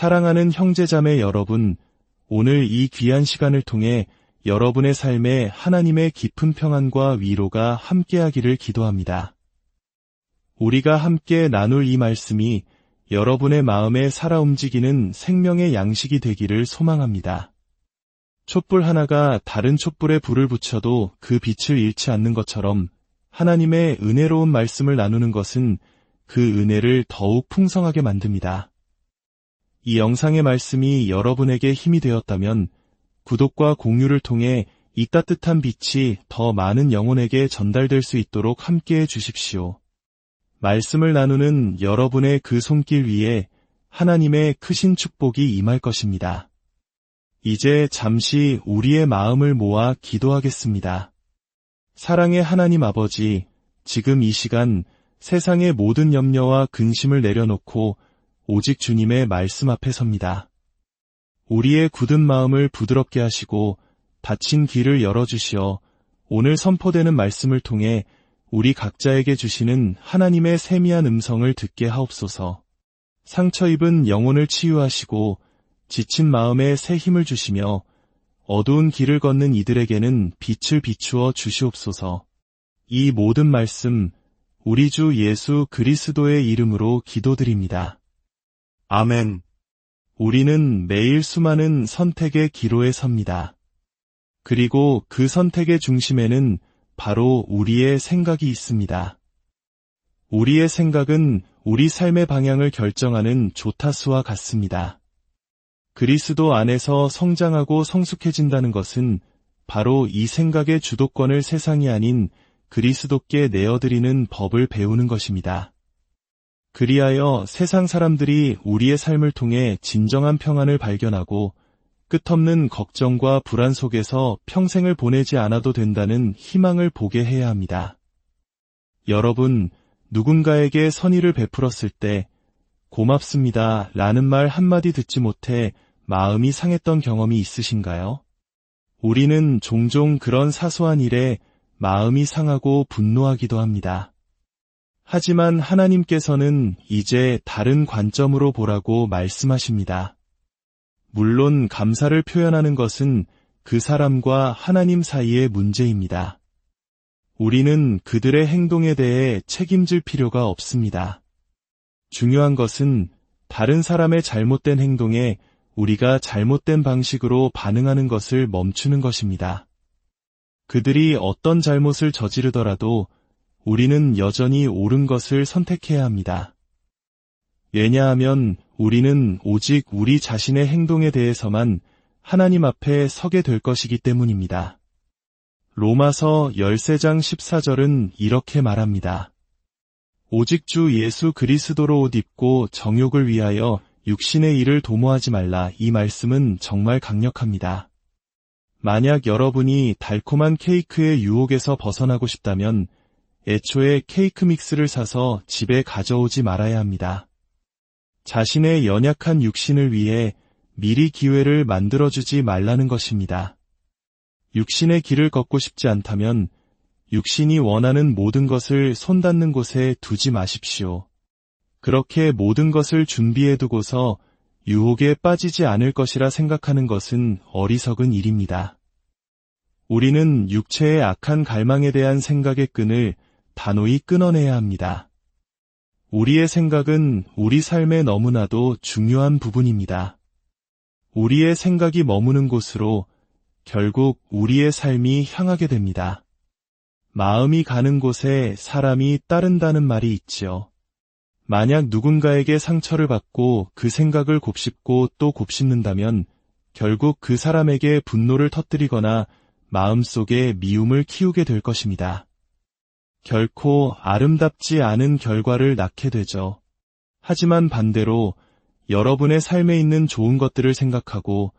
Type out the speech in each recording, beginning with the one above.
사랑하는 형제자매 여러분, 오늘 이 귀한 시간을 통해 여러분의 삶에 하나님의 깊은 평안과 위로가 함께하기를 기도합니다. 우리가 함께 나눌 이 말씀이 여러분의 마음에 살아 움직이는 생명의 양식이 되기를 소망합니다. 촛불 하나가 다른 촛불에 불을 붙여도 그 빛을 잃지 않는 것처럼 하나님의 은혜로운 말씀을 나누는 것은 그 은혜를 더욱 풍성하게 만듭니다. 이 영상의 말씀이 여러분에게 힘이 되었다면 구독과 공유를 통해 이 따뜻한 빛이 더 많은 영혼에게 전달될 수 있도록 함께해 주십시오. 말씀을 나누는 여러분의 그 손길 위에 하나님의 크신 축복이 임할 것입니다. 이제 잠시 우리의 마음을 모아 기도하겠습니다. 사랑의 하나님 아버지, 지금 이 시간 세상의 모든 염려와 근심을 내려놓고 오직 주님의 말씀 앞에 섭니다. 우리의 굳은 마음을 부드럽게 하시고 닫힌 길을 열어주시어 오늘 선포되는 말씀을 통해 우리 각자에게 주시는 하나님의 세미한 음성을 듣게 하옵소서. 상처 입은 영혼을 치유하시고 지친 마음에 새 힘을 주시며 어두운 길을 걷는 이들에게는 빛을 비추어 주시옵소서. 이 모든 말씀 우리 주 예수 그리스도의 이름으로 기도드립니다. 아멘. 우리는 매일 수많은 선택의 기로에 섭니다. 그리고 그 선택의 중심에는 바로 우리의 생각이 있습니다. 우리의 생각은 우리 삶의 방향을 결정하는 조타수와 같습니다. 그리스도 안에서 성장하고 성숙해진다는 것은 바로 이 생각의 주도권을 세상이 아닌 그리스도께 내어드리는 법을 배우는 것입니다. 그리하여 세상 사람들이 우리의 삶을 통해 진정한 평안을 발견하고 끝없는 걱정과 불안 속에서 평생을 보내지 않아도 된다는 희망을 보게 해야 합니다. 여러분, 누군가에게 선의를 베풀었을 때 고맙습니다 라는 말 한마디 듣지 못해 마음이 상했던 경험이 있으신가요? 우리는 종종 그런 사소한 일에 마음이 상하고 분노하기도 합니다. 하지만 하나님께서는 이제 다른 관점으로 보라고 말씀하십니다. 물론 감사를 표현하는 것은 그 사람과 하나님 사이의 문제입니다. 우리는 그들의 행동에 대해 책임질 필요가 없습니다. 중요한 것은 다른 사람의 잘못된 행동에 우리가 잘못된 방식으로 반응하는 것을 멈추는 것입니다. 그들이 어떤 잘못을 저지르더라도 우리는 여전히 옳은 것을 선택해야 합니다. 왜냐하면 우리는 오직 우리 자신의 행동에 대해서만 하나님 앞에 서게 될 것이기 때문입니다. 로마서 13장 14절은 이렇게 말합니다. 오직 주 예수 그리스도로 옷 입고 정욕을 위하여 육신의 일을 도모하지 말라 이 말씀은 정말 강력합니다. 만약 여러분이 달콤한 케이크의 유혹에서 벗어나고 싶다면 애초에 케이크 믹스를 사서 집에 가져오지 말아야 합니다. 자신의 연약한 육신을 위해 미리 기회를 만들어주지 말라는 것입니다. 육신의 길을 걷고 싶지 않다면 육신이 원하는 모든 것을 손 닿는 곳에 두지 마십시오. 그렇게 모든 것을 준비해 두고서 유혹에 빠지지 않을 것이라 생각하는 것은 어리석은 일입니다. 우리는 육체의 악한 갈망에 대한 생각의 끈을 단호히 끊어내야 합니다. 우리의 생각은 우리 삶의 너무나도 중요한 부분입니다. 우리의 생각이 머무는 곳으로 결국 우리의 삶이 향하게 됩니다. 마음이 가는 곳에 사람이 따른다는 말이 있지요. 만약 누군가에게 상처를 받고 그 생각을 곱씹고 또 곱씹는다면 결국 그 사람에게 분노를 터뜨리거나 마음속에 미움을 키우게 될 것입니다. 결코 아름답지 않은 결과를 낳게 되죠. 하지만 반대로 여러분의 삶에 있는 좋은 것들을 생각하고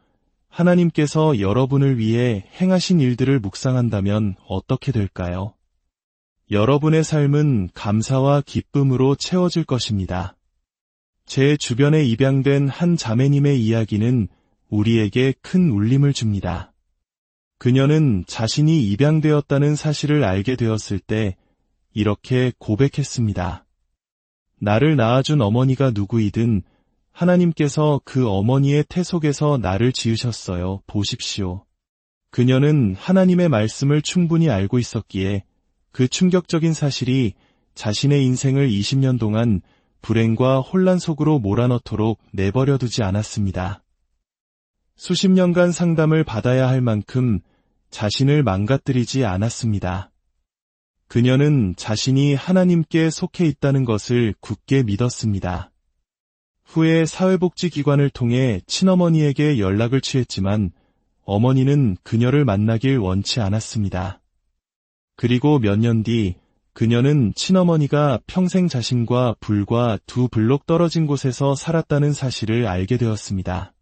하나님께서 여러분을 위해 행하신 일들을 묵상한다면 어떻게 될까요? 여러분의 삶은 감사와 기쁨으로 채워질 것입니다. 제 주변에 입양된 한 자매님의 이야기는 우리에게 큰 울림을 줍니다. 그녀는 자신이 입양되었다는 사실을 알게 되었을 때 이렇게 고백했습니다. 나를 낳아준 어머니가 누구이든 하나님께서 그 어머니의 태 속에서 나를 지으셨어요. 보십시오. 그녀는 하나님의 말씀을 충분히 알고 있었기에 그 충격적인 사실이 자신의 인생을 20년 동안 불행과 혼란 속으로 몰아넣도록 내버려 두지 않았습니다. 수십 년간 상담을 받아야 할 만큼 자신을 망가뜨리지 않았습니다. 그녀는 자신이 하나님께 속해 있다는 것을 굳게 믿었습니다. 후에 사회복지기관을 통해 친어머니에게 연락을 취했지만 어머니는 그녀를 만나길 원치 않았습니다. 그리고 몇 년 뒤 그녀는 친어머니가 평생 자신과 불과 두 블록 떨어진 곳에서 살았다는 사실을 알게 되었습니다.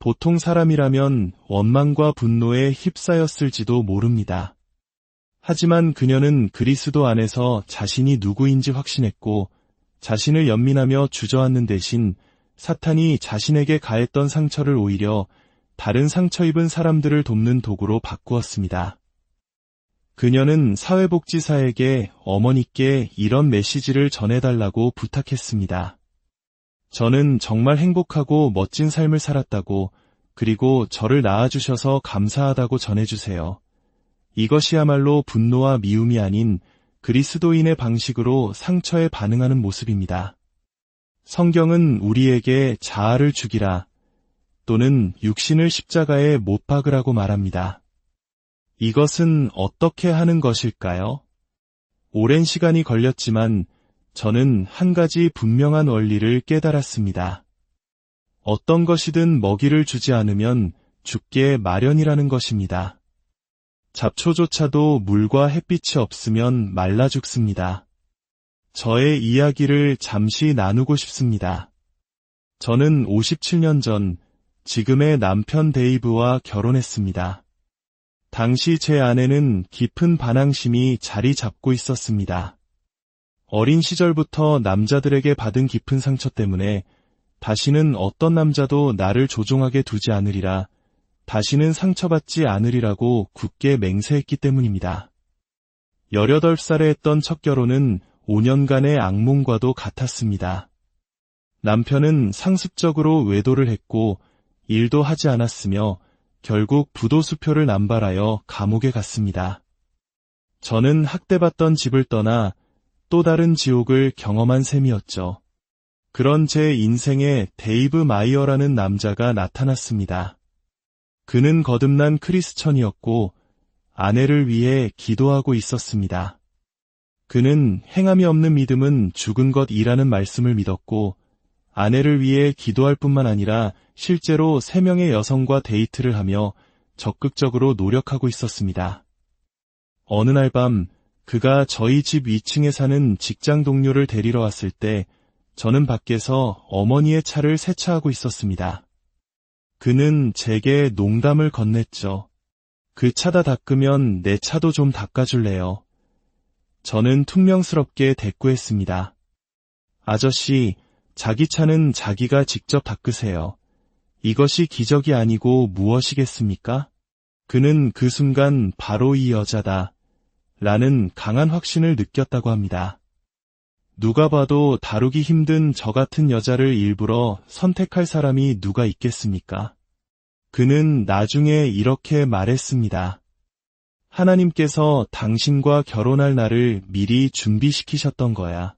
보통 사람이라면 원망과 분노에 휩싸였을지도 모릅니다. 하지만 그녀는 그리스도 안에서 자신이 누구인지 확신했고 자신을 연민하며 주저앉는 대신 사탄이 자신에게 가했던 상처를 오히려 다른 상처 입은 사람들을 돕는 도구로 바꾸었습니다. 그녀는 사회복지사에게 어머니께 이런 메시지를 전해달라고 부탁했습니다. 저는 정말 행복하고 멋진 삶을 살았다고 그리고 저를 낳아주셔서 감사하다고 전해주세요. 이것이야말로 분노와 미움이 아닌 그리스도인의 방식으로 상처에 반응하는 모습입니다. 성경은 우리에게 자아를 죽이라 또는 육신을 십자가에 못 박으라고 말합니다. 이것은 어떻게 하는 것일까요? 오랜 시간이 걸렸지만 저는 한 가지 분명한 원리를 깨달았습니다. 어떤 것이든 먹이를 주지 않으면 죽게 마련이라는 것입니다. 잡초조차도 물과 햇빛이 없으면 말라 죽습니다. 저의 이야기를 잠시 나누고 싶습니다. 저는 57년 전 지금의 남편 데이브와 결혼했습니다. 당시 제 아내는 깊은 반항심이 자리 잡고 있었습니다. 어린 시절부터 남자들에게 받은 깊은 상처 때문에 다시는 어떤 남자도 나를 조종하게 두지 않으리라 다시는 상처받지 않으리라고 굳게 맹세했기 때문입니다. 18살에 했던 첫 결혼은 5년간의 악몽과도 같았습니다. 남편은 상습적으로 외도를 했고 일도 하지 않았으며 결국 부도수표를 남발하여 감옥에 갔습니다. 저는 학대받던 집을 떠나 또 다른 지옥을 경험한 셈이었죠. 그런 제 인생에 데이브 마이어라는 남자가 나타났습니다. 그는 거듭난 크리스천이었고 아내를 위해 기도하고 있었습니다. 그는 행함이 없는 믿음은 죽은 것이라는 말씀을 믿었고 아내를 위해 기도할 뿐만 아니라 실제로 세 명의 여성과 데이트를 하며 적극적으로 노력하고 있었습니다. 어느 날 밤 그가 저희 집 2층에 사는 직장 동료를 데리러 왔을 때 저는 밖에서 어머니의 차를 세차하고 있었습니다. 그는 제게 농담을 건넸죠. 그 차다 닦으면 내 차도 좀 닦아줄래요. 저는 퉁명스럽게 대꾸했습니다. 아저씨, 자기 차는 자기가 직접 닦으세요. 이것이 기적이 아니고 무엇이겠습니까? 그는 그 순간 바로 이 여자다. 라는 강한 확신을 느꼈다고 합니다. 누가 봐도 다루기 힘든 저 같은 여자를 일부러 선택할 사람이 누가 있겠습니까? 그는 나중에 이렇게 말했습니다. 하나님께서 당신과 결혼할 날을 미리 준비시키셨던 거야.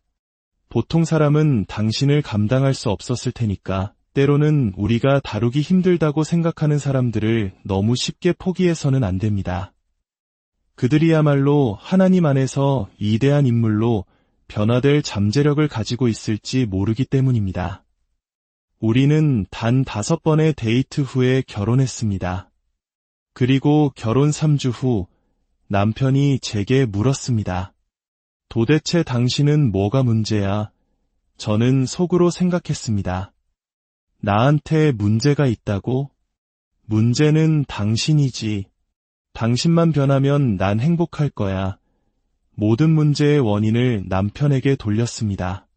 보통 사람은 당신을 감당할 수 없었을 테니까 때로는 우리가 다루기 힘들다고 생각하는 사람들을 너무 쉽게 포기해서는 안 됩니다. 그들이야말로 하나님 안에서 이대한 인물로 변화될 잠재력을 가지고 있을지 모르기 때문입니다. 우리는 단 다섯 번의 데이트 후에 결혼했습니다. 그리고 결혼 3주 후 남편이 제게 물었습니다. 도대체 당신은 뭐가 문제야? 저는 속으로 생각했습니다. 나한테 문제가 있다고? 문제는 당신이지. 당신만 변하면 난 행복할 거야. 모든 문제의 원인을 남편에게 돌렸습니다.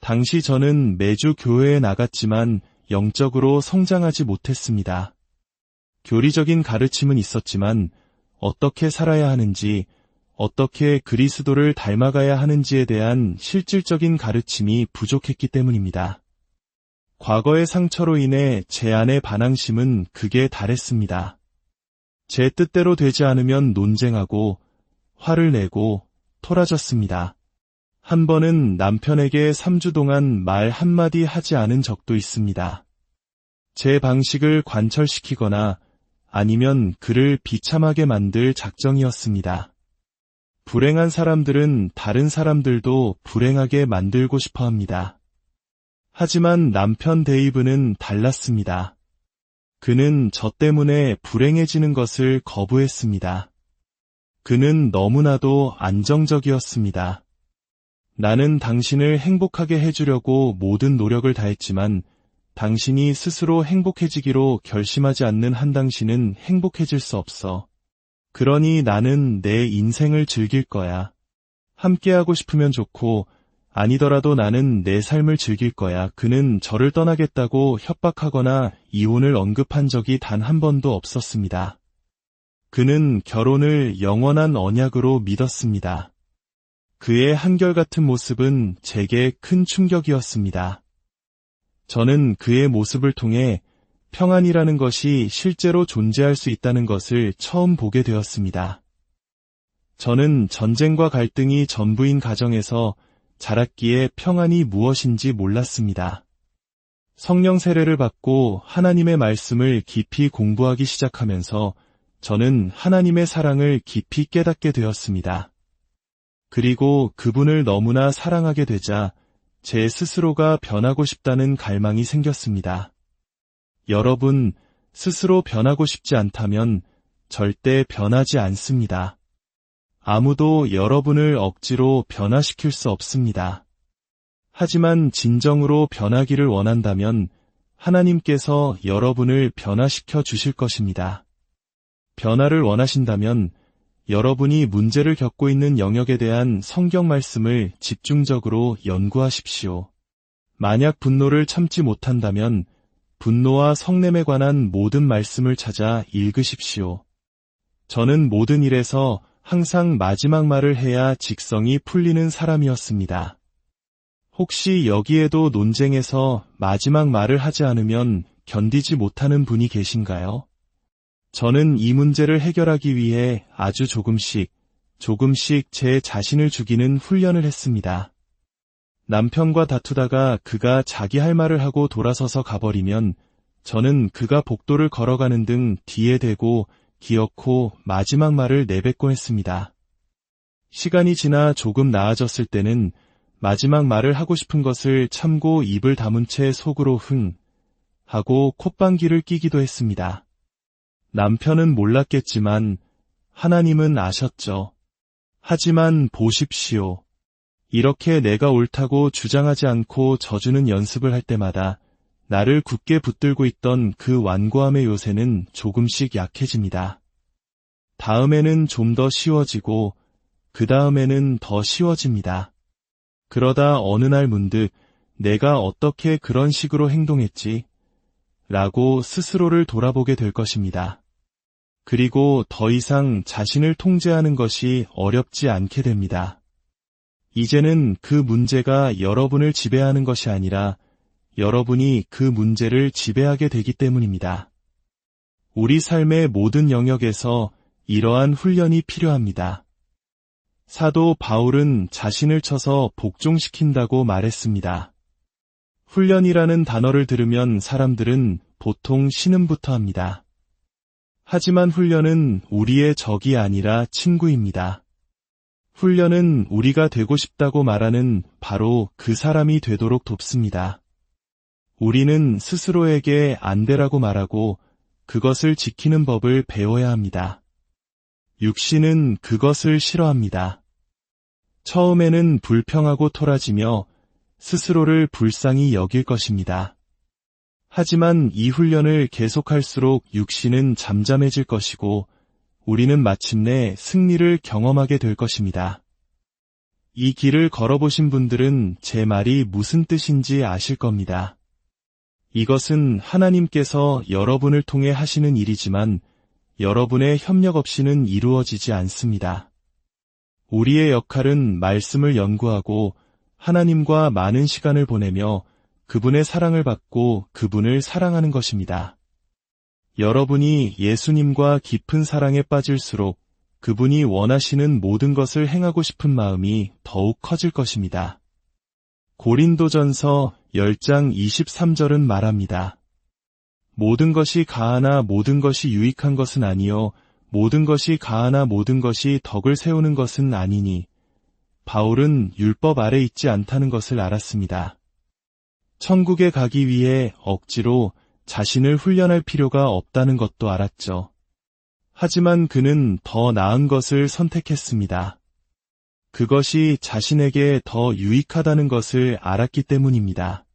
당시 저는 매주 교회에 나갔지만 영적으로 성장하지 못했습니다. 교리적인 가르침은 있었지만 어떻게 살아야 하는지, 어떻게 그리스도를 닮아가야 하는지에 대한 실질적인 가르침이 부족했기 때문입니다. 과거의 상처로 인해 제 안의 반항심은 극에 달했습니다. 제 뜻대로 되지 않으면 논쟁하고 화를 내고 토라졌습니다. 한 번은 남편에게 3주 동안 말 한마디 하지 않은 적도 있습니다. 제 방식을 관철시키거나 아니면 그를 비참하게 만들 작정이었습니다. 불행한 사람들은 다른 사람들도 불행하게 만들고 싶어 합니다. 하지만 남편 데이브는 달랐습니다. 그는 저 때문에 불행해지는 것을 거부했습니다. 그는 너무나도 안정적이었습니다. 나는 당신을 행복하게 해주려고 모든 노력을 다했지만 당신이 스스로 행복해지기로 결심하지 않는 한 당신은 행복해질 수 없어. 그러니 나는 내 인생을 즐길 거야. 함께하고 싶으면 좋고 아니더라도 나는 내 삶을 즐길 거야. 그는 저를 떠나겠다고 협박하거나 이혼을 언급한 적이 단 한 번도 없었습니다. 그는 결혼을 영원한 언약으로 믿었습니다. 그의 한결같은 모습은 제게 큰 충격이었습니다. 저는 그의 모습을 통해 평안이라는 것이 실제로 존재할 수 있다는 것을 처음 보게 되었습니다. 저는 전쟁과 갈등이 전부인 가정에서 자랐기에 평안이 무엇인지 몰랐습니다. 성령 세례를 받고 하나님의 말씀을 깊이 공부하기 시작하면서 저는 하나님의 사랑을 깊이 깨닫게 되었습니다. 그리고 그분을 너무나 사랑하게 되자 제 스스로가 변하고 싶다는 갈망이 생겼습니다. 여러분, 스스로 변하고 싶지 않다면 절대 변하지 않습니다. 아무도 여러분을 억지로 변화시킬 수 없습니다. 하지만 진정으로 변하기를 원한다면 하나님께서 여러분을 변화시켜 주실 것입니다. 변화를 원하신다면 여러분이 문제를 겪고 있는 영역에 대한 성경 말씀을 집중적으로 연구하십시오. 만약 분노를 참지 못한다면 분노와 성냄에 관한 모든 말씀을 찾아 읽으십시오. 저는 모든 일에서 항상 마지막 말을 해야 직성이 풀리는 사람이었습니다. 혹시 여기에도 논쟁에서 마지막 말을 하지 않으면 견디지 못하는 분이 계신가요? 저는 이 문제를 해결하기 위해 아주 조금씩, 조금씩 제 자신을 죽이는 훈련을 했습니다. 남편과 다투다가 그가 자기 할 말을 하고 돌아서서 가버리면 저는 그가 복도를 걸어가는 등 뒤에 대고 기어코 마지막 말을 내뱉곤 했습니다. 시간이 지나 조금 나아졌을 때는 마지막 말을 하고 싶은 것을 참고 입을 다문 채 속으로 흥 하고 콧방귀를 끼기도 했습니다. 남편은 몰랐겠지만 하나님은 아셨죠. 하지만 보십시오. 이렇게 내가 옳다고 주장하지 않고 져주는 연습을 할 때마다 나를 굳게 붙들고 있던 그 완고함의 요새는 조금씩 약해집니다. 다음에는 좀 더 쉬워지고 그 다음에는 더 쉬워집니다. 그러다 어느 날 문득 내가 어떻게 그런 식으로 행동했지? 라고 스스로를 돌아보게 될 것입니다. 그리고 더 이상 자신을 통제하는 것이 어렵지 않게 됩니다. 이제는 그 문제가 여러분을 지배하는 것이 아니라 여러분이 그 문제를 지배하게 되기 때문입니다. 우리 삶의 모든 영역에서 이러한 훈련이 필요합니다. 사도 바울은 자신을 쳐서 복종시킨다고 말했습니다. 훈련이라는 단어를 들으면 사람들은 보통 신음부터 합니다. 하지만 훈련은 우리의 적이 아니라 친구입니다. 훈련은 우리가 되고 싶다고 말하는 바로 그 사람이 되도록 돕습니다. 우리는 스스로에게 안 되라고 말하고 그것을 지키는 법을 배워야 합니다. 육신은 그것을 싫어합니다. 처음에는 불평하고 토라지며 스스로를 불쌍히 여길 것입니다. 하지만 이 훈련을 계속할수록 육신은 잠잠해질 것이고 우리는 마침내 승리를 경험하게 될 것입니다. 이 길을 걸어보신 분들은 제 말이 무슨 뜻인지 아실 겁니다. 이것은 하나님께서 여러분을 통해 하시는 일이지만 여러분의 협력 없이는 이루어지지 않습니다. 우리의 역할은 말씀을 연구하고 하나님과 많은 시간을 보내며 그분의 사랑을 받고 그분을 사랑하는 것입니다. 여러분이 예수님과 깊은 사랑에 빠질수록 그분이 원하시는 모든 것을 행하고 싶은 마음이 더욱 커질 것입니다. 고린도전서 10장 23절은 말합니다. 모든 것이 가하나 모든 것이 유익한 것은 아니요 모든 것이 가하나 모든 것이 덕을 세우는 것은 아니니 바울은 율법 아래 있지 않다는 것을 알았습니다. 천국에 가기 위해 억지로 자신을 훈련할 필요가 없다는 것도 알았죠. 하지만 그는 더 나은 것을 선택했습니다. 그것이 자신에게 더 유익하다는 것을 알았기 때문입니다.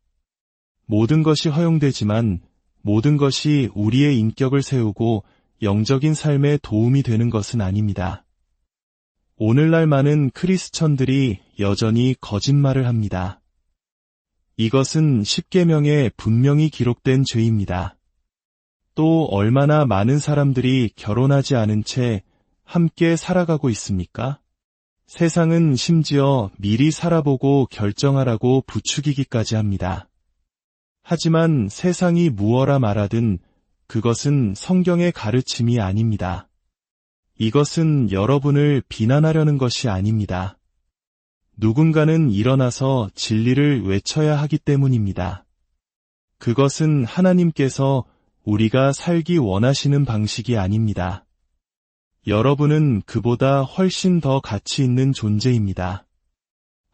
모든 것이 허용되지만 모든 것이 우리의 인격을 세우고 영적인 삶에 도움이 되는 것은 아닙니다. 오늘날 많은 크리스천들이 여전히 거짓말을 합니다. 이것은 십계명에 분명히 기록된 죄입니다. 또 얼마나 많은 사람들이 결혼하지 않은 채 함께 살아가고 있습니까? 세상은 심지어 미리 살아보고 결정하라고 부추기기까지 합니다. 하지만 세상이 무어라 말하든 그것은 성경의 가르침이 아닙니다. 이것은 여러분을 비난하려는 것이 아닙니다. 누군가는 일어나서 진리를 외쳐야 하기 때문입니다. 그것은 하나님께서 우리가 살기 원하시는 방식이 아닙니다. 여러분은 그보다 훨씬 더 가치 있는 존재입니다.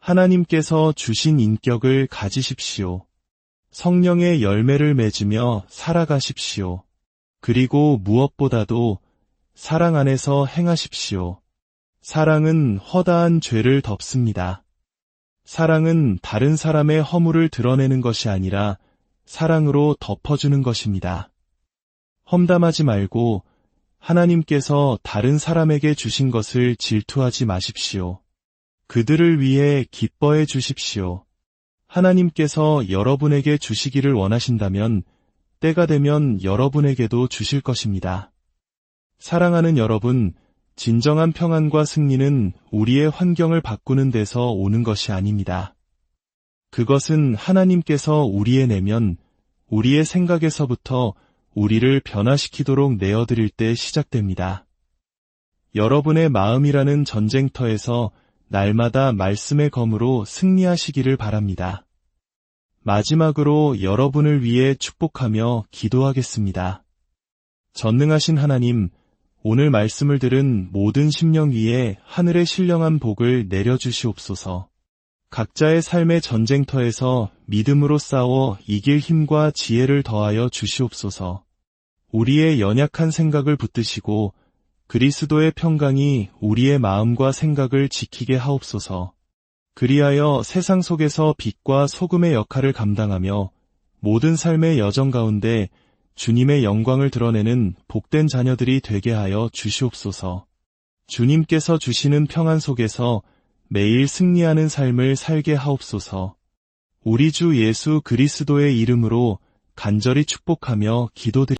하나님께서 주신 인격을 가지십시오. 성령의 열매를 맺으며 살아가십시오. 그리고 무엇보다도 사랑 안에서 행하십시오. 사랑은 허다한 죄를 덮습니다. 사랑은 다른 사람의 허물을 드러내는 것이 아니라 사랑으로 덮어주는 것입니다. 험담하지 말고 하나님께서 다른 사람에게 주신 것을 질투하지 마십시오. 그들을 위해 기뻐해 주십시오. 하나님께서 여러분에게 주시기를 원하신다면 때가 되면 여러분에게도 주실 것입니다. 사랑하는 여러분, 진정한 평안과 승리는 우리의 환경을 바꾸는 데서 오는 것이 아닙니다. 그것은 하나님께서 우리의 내면, 우리의 생각에서부터 우리를 변화시키도록 내어드릴 때 시작됩니다. 여러분의 마음이라는 전쟁터에서 날마다 말씀의 검으로 승리하시기를 바랍니다. 마지막으로 여러분을 위해 축복하며 기도하겠습니다. 전능하신 하나님, 오늘 말씀을 들은 모든 심령 위에 하늘의 신령한 복을 내려주시옵소서. 각자의 삶의 전쟁터에서 믿음으로 싸워 이길 힘과 지혜를 더하여 주시옵소서. 우리의 연약한 생각을 붙드시고 그리스도의 평강이 우리의 마음과 생각을 지키게 하옵소서. 그리하여 세상 속에서 빛과 소금의 역할을 감당하며 모든 삶의 여정 가운데 주님의 영광을 드러내는 복된 자녀들이 되게 하여 주시옵소서. 주님께서 주시는 평안 속에서 매일 승리하는 삶을 살게 하옵소서. 우리 주 예수 그리스도의 이름으로 간절히 축복하며 기도드립니다.